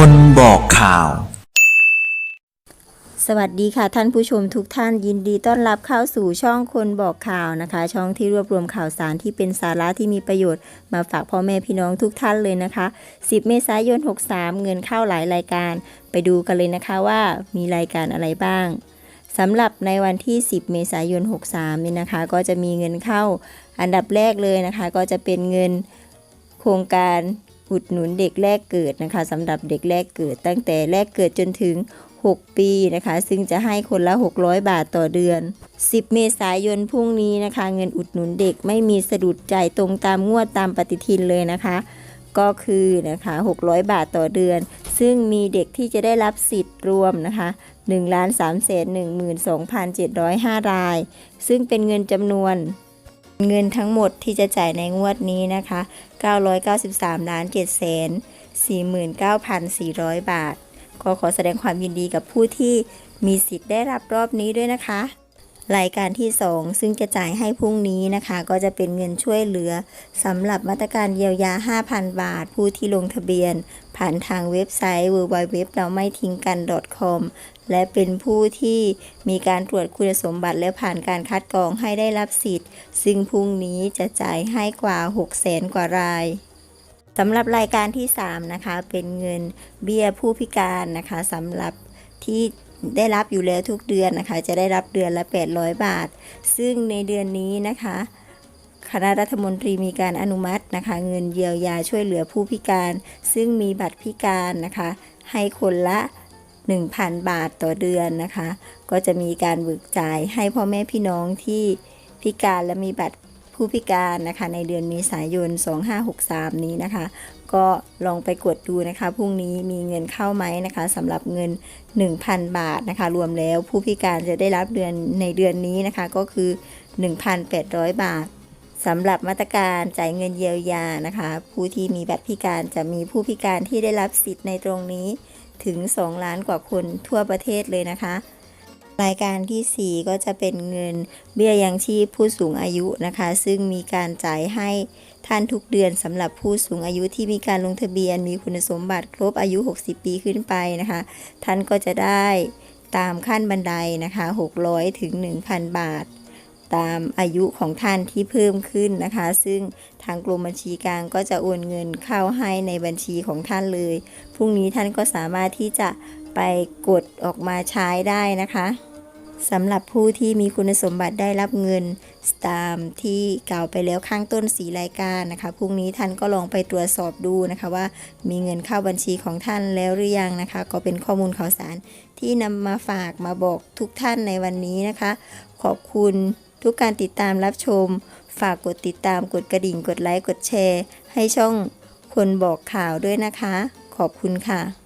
คนบอกข่าว สวัสดีค่ะท่านผู้ชมทุกท่านยินดีต้อนรับเข้าสู่ช่องคนบอกข่าวนะคะ ช่องที่รวบรวมข่าวสารที่เป็นสาระที่มีประโยชน์มาฝากพ่อแม่พี่น้องทุกท่านเลยนะคะ 10 เมษายน 63 เงินเข้าหลายรายการ ไปดูกันเลยนะคะว่ามีรายการอะไรบ้างสำหรับในวันที่ 10 เมษายน 63 นี่นะคะ ก็จะมีเงินเข้าอันดับแรกเลยนะคะ ก็จะเป็นเงินโครงการ อุดหนุนเด็กแรกเกิดนะคะสำหรับเด็กแรกเกิด ตั้งแต่แรกเกิดจนถึง 6 ปีนะคะ ซึ่งจะให้คนละ 600 บาทต่อเดือน 10 เมษายนพรุ่งนี้นะคะ เงินอุดหนุนเด็กไม่มีสะดุดจ่ายตรงตามงวดตามปฏิทินเลยนะคะ ก็คือนะคะ 600 บาทต่อเดือน ซึ่งมีเด็กที่จะได้รับสิทธิ์รวมนะคะ1 3 1 2 7 0 5 ราย ซึ่งเป็นเงินจำนวน เงินทั้งหมดที่จะจ่ายในงวดนี้นะคะ 993ล้าน7 49,400 บาท ก็ขอแสดงความยินดีกับผู้ที่มีสิทธิ์ได้รับรอบนี้ด้วยนะคะ รายการที่ 2 ซึ่งจะจ่ายให้พรุ่งนี้นะคะ ก็จะเป็นเงินช่วยเหลือสำหรับมาตรการเยียวยา 5,000 บาท ผู้ที่ลงทะเบียน ผ่านทางเว็บไซต์ www เราไม่ทิ้งกัน .com และเป็นผู้ที่มีการตรวจคุณสมบัติและผ่านการคัดกรองให้ได้รับสิทธิ์ ซึ่งพรุ่งนี้จะจ่ายให้กว่า 6 0 0 0 0 0กว่ารายสำหรับรายการที่ 3 นะคะ เป็นเงินเบี้ยผู้พิการนะคะสำหรับที่ ได้รับอยู่แล้วทุกเดือนนะคะ จะได้รับเดือนละ 800 บาท ซึ่งในเดือนนี้นะคะคณะรัฐมนตรีมีการอนุมัตินะคะ เงินเยียวยาช่วยเหลือผู้พิการ ซึ่งมีบัตรพิการนะคะ ให้คนละ 1,000 บาทต่อเดือนนะคะ ก็จะมีการเบิกจ่ายให้พ่อแม่พี่น้องที่พิการและมีบัตร ผู้พิการนะคะในเดือนเมษายน 2563 นี้นะคะ ก็ลองไปกดดูนะคะพรุ่งนี้มีเงินเข้าไหมนะคะสำหรับเงิน 1,000 บาทนะคะ รวมแล้วผู้พิการจะได้รับเดือนในเดือนนี้นะคะก็คือ 1,800 บาทสำหรับมาตรการจ่ายเงินเยียวยานะคะ ผู้ที่มีบัตรพิการจะมีผู้พิการที่ได้รับสิทธิ์ในตรงนี้ถึง 2 ล้านกว่าคนทั่วประเทศเลยนะคะ รายการทีสี่ 4 ก็จะเป็นเงินเบี้ยยังชีพผู้สูงอายุนะคะ ซึ่งมีการจ่ายให้ท่านทุกเดือนสำหรับผู้สูงอายุที่มีการลงทะเบียน มีคุณสมบัติครบอายุ 60 ปีขึ้นไปนะคะ ท่านก็จะได้ตามขั้นบันไดนะคะ 600 ถึง 1,000 บาท ตามอายุของท่านที่เพิ่มขึ้นนะคะ ซึ่งทางกรมบัญชีกลางก็จะโอนเงินเข้าให้ในบัญชีของท่านเลยพรุ่งนี้ท่านก็สามารถที่จะไปกดออกมาใช้ได้นะคะ สำหรับผู้ที่มีคุณสมบัติได้รับเงินตามที่กล่าวไปแล้วข้างต้นสีรายการนะคะพรุ่งนี้ท่านก็ลองไปตรวจสอบดูนะคะว่ามีเงินเข้าบัญชีของท่านแล้วหรือยังนะคะ ก็เป็นข้อมูลข่าวสารที่นำมาฝากมาบอกทุกท่านในวันนี้นะคะ ขอบคุณทุกการติดตามรับชม ฝากกดติดตามกดกระดิ่งกดไลค์กดแชร์ ให้ช่องคนบอกข่าวด้วยนะคะ ขอบคุณค่ะ